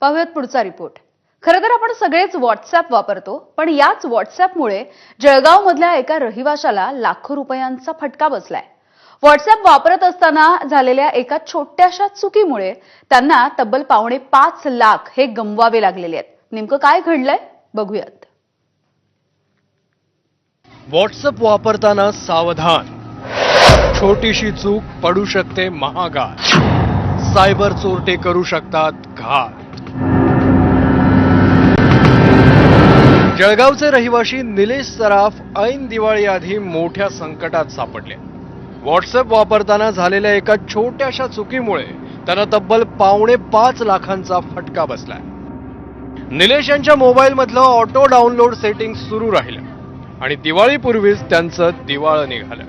पाहूयात पुढचा रिपोर्ट खरं तर आपण सगळेच व्हॉट्सअप वापरतो पण याच व्हॉट्सअपमुळे जळगाव मधल्या एका रहिवाशाला लाखो रुपयांचा फटका बसलाय. व्हॉट्सअप वापरत असताना झालेल्या एका छोट्याशा चुकीमुळे त्यांना तब्बल पावणे पाच लाख हे गमवावे लागलेले आहेत. नेमकं काय घडलंय? बघूयात. व्हॉट्सअप वापरताना सावधान. छोटीशी चूक पडू शकते महागात. सायबर चोरटे करू शकतात घात. जळगावचे रहिवाशी निलेश सराफ ऐन दिवाळी आधी मोठ्या संकटात सापडले. व्हॉट्सअप वापरताना झालेल्या एका छोट्याशा चुकीमुळे त्यांना तब्बल पावणे पाच लाखांचा फटका बसलाय. निलेश यांच्या मोबाईलमधलं ऑटो डाउनलोड सेटिंग सुरू राहिलं आणि दिवाळीपूर्वीच त्यांचं दिवाळं निघालं.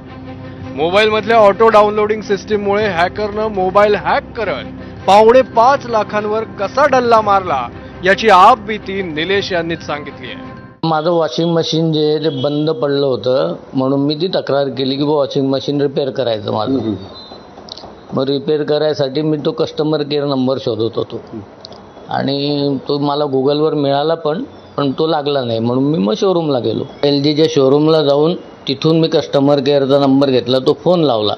मोबाईलमधल्या ऑटो डाउनलोडिंग सिस्टीममुळे हॅकरनं मोबाईल हॅक करत पावणे पाच लाखांवर कसा डल्ला मारला याची आप भीती निलेश यांनीच सांगितली आहे. माझं वॉशिंग मशीन जे आहे ते बंद पडलं होतं म्हणून मी ती तक्रार केली की वॉशिंग मशीन रिपेअर करायचं माझं. मग रिपेअर करायसाठी मी तो कस्टमर केअर नंबर शोधत होतो. आणि तो मला गुगलवर मिळाला पण पण तो लागला नाही म्हणून मी मग शोरूमला गेलो. एल जीच्या शोरूमला जाऊन तिथून मी कस्टमर केअरचा नंबर घेतला तो फोन लावला.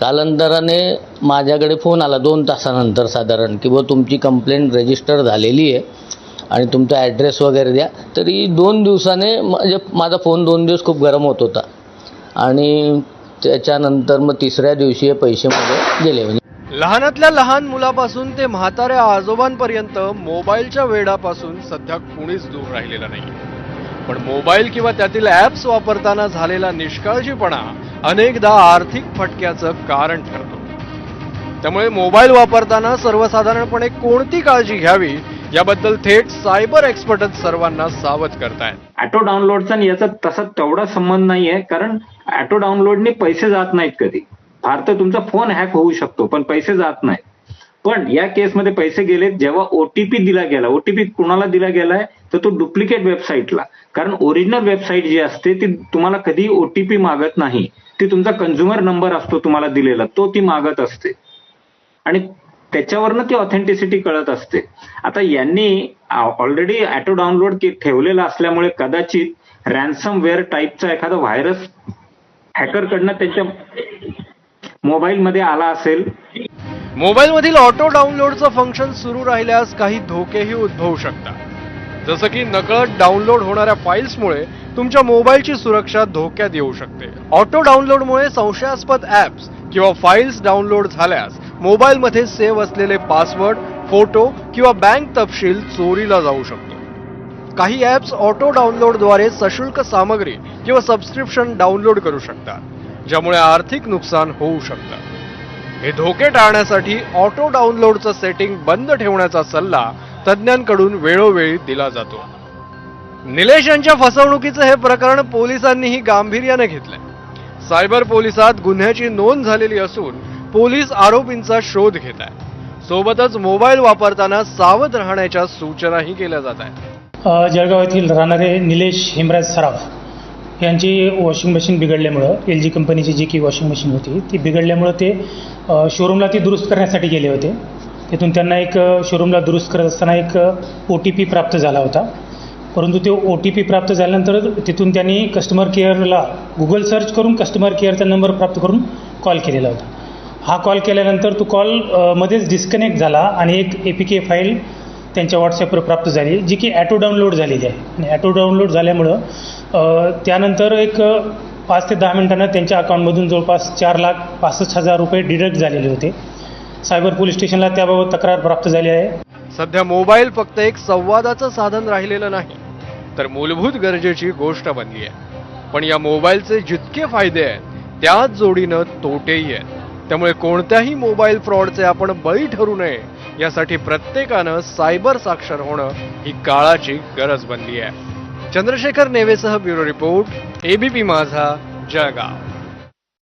कालांतराने माझ्याकडे फोन आला दोन तासानंतर साधारण की बुवा तुमची कंप्लेंट रजिस्टर झालेली आहे आणि तुमचा ॲड्रेस वगैरे द्या. तरी दोन दिवसाने म्हणजे माझा फोन दोन दिवस खूप गरम होत होता. आणि त्याच्यानंतर मग तिसऱ्या दिवशी हे पैसे मध्ये गेले. म्हणजे लहानातल्या लहान मुलापासून ते म्हाताऱ्या आजोबांपर्यंत मोबाईलच्या वेडापासून सध्या कुणीच दूर राहिलेला नाही पण मोबाईल किंवा त्यातील ॲप्स वापरताना झालेला निष्काळजीपणा अनेकदा आर्थिक फटक्याचं कारण ठरतो. त्यामुळे मोबाईल वापरताना सर्वसाधारणपणे कोणती काळजी घ्यावी याबद्दल थेट सायबर एक्सपर्टच सर्वांना सावध करतायत. ऑटो डाउनलोडचा आणि याचा तसा तेवढा संबंध नाहीये कारण ऑटो डाउनलोडने पैसे जात नाहीत कधी. फार तर तुमचा फोन हॅक होऊ शकतो पण पैसे जात नाहीत. पण या केसमध्ये पैसे गेले जेव्हा ओटीपी दिला गेला ओटीपी कुणाला दिला गेलाय तर तो डुप्लिकेट वेबसाईटला. कारण ओरिजिनल वेबसाईट जी असते ती तुम्हाला कधी ओटीपी मागत नाही. ती तुमचा कंझ्युमर नंबर असतो तुम्हाला दिलेला तो ती मागत असते. आणि त्याच्यावरनं ती ऑथेंटिसिटी कळत असते. आता यांनी ऑलरेडी ऍटो डाउनलोड ठेवलेला असल्यामुळे कदाचित रॅन्सम वेअर टाईपचा एखादा व्हायरस हॅकरकडनं त्यांच्या मोबाईलमध्ये आला असेल मोबाईलमधील ऑटो डाउनलोडचं फंक्शन सुरू राहिल्यास काही धोकेही उद्भवू शकतात. जसं की नकळत डाउनलोड होणाऱ्या फाईल्समुळे तुमच्या मोबाईलची सुरक्षा धोक्यात येऊ शकते. ऑटो डाउनलोडमुळे संशयास्पद ऍप्स किंवा फाईल्स डाउनलोड झाल्यास मोबाईलमध्ये सेव्ह असलेले पासवर्ड फोटो किंवा बँक तपशील चोरीला जाऊ शकतो. काही ॲप्स ऑटो डाउनलोडद्वारे सशुल्क सामग्री किंवा सबस्क्रिप्शन डाउनलोड करू शकतात ज्यामुळे आर्थिक नुकसान होऊ शकतं. हे धोके टाळण्यासाठी ऑटो डाउनलोडचं सेटिंग बंद ठेवण्याचा सल्ला तज्ज्ञांकडून वेळोवेळी दिला जातो. निलेश यांच्या फसवणुकीचं हे प्रकरण पोलिसांनीही गांभीर्याने घेतलंय. सायबर पोलिसात गुन्ह्याची नोंद झालेली असून पोलीस आरोपींचा शोध घेत आहेत सोबतच मोबाईल वापरताना सावध राहण्याच्या सूचनाही केल्या जात आहेत. जळगाव येथील राहणारे निलेश हेमराज सराफ यांची वॉशिंग मशीन बिघडल्यामुळं एल जी कंपनीची जी की वॉशिंग मशीन होती ती बिघडल्यामुळं ते शोरूमला ती दुरुस्त करण्यासाठी गेले होते. तिथून त्यांना एक शोरूमला दुरुस्त करत असताना एक ओ टी पी प्राप्त झाला होता. परंतु ते ओ टी पी प्राप्त झाल्यानंतर तिथून त्यांनी कस्टमर केअरला गुगल सर्च करून कस्टमर केअरचा नंबर प्राप्त करून कॉल केलेला होता. हा कॉल केल्यानंतर तो कॉल मध्येच डिस्कनेक्ट झाला आणि एक ए पी के फाईल त्यांच्या व्हॉट्सॲपवर प्राप्त झाली जी की ॲटो डाउनलोड झालेली आहे. आणि ॲटो डाउनलोड झाल्यामुळं त्यानंतर एक पाच ते दहा मिनिटांना त्यांच्या अकाउंटमधून जवळपास चार लाख पासष्ट हजार रुपये डिडक्ट झालेले होते. सायबर पोलीस स्टेशनला त्याबाबत तक्रार प्राप्त झाली आहे. सध्या मोबाईल फक्त एक संवादाचं साधन राहिलेलं नाही तर मूलभूत गरजेची गोष्ट बनली आहे. पण या मोबाईलचे जितके फायदे आहेत त्याच जोडीनं तोटेही आहेत. त्यामुळे कोणत्याही मोबाईल फ्रॉडचे आपण बळी ठरू नये यासाठी प्रत्येकानं सायबर साक्षर होणं ही काळाची गरज बनली आहे. Chandrashekhar नेवेसह bureau report ABP Majha Jalgaon.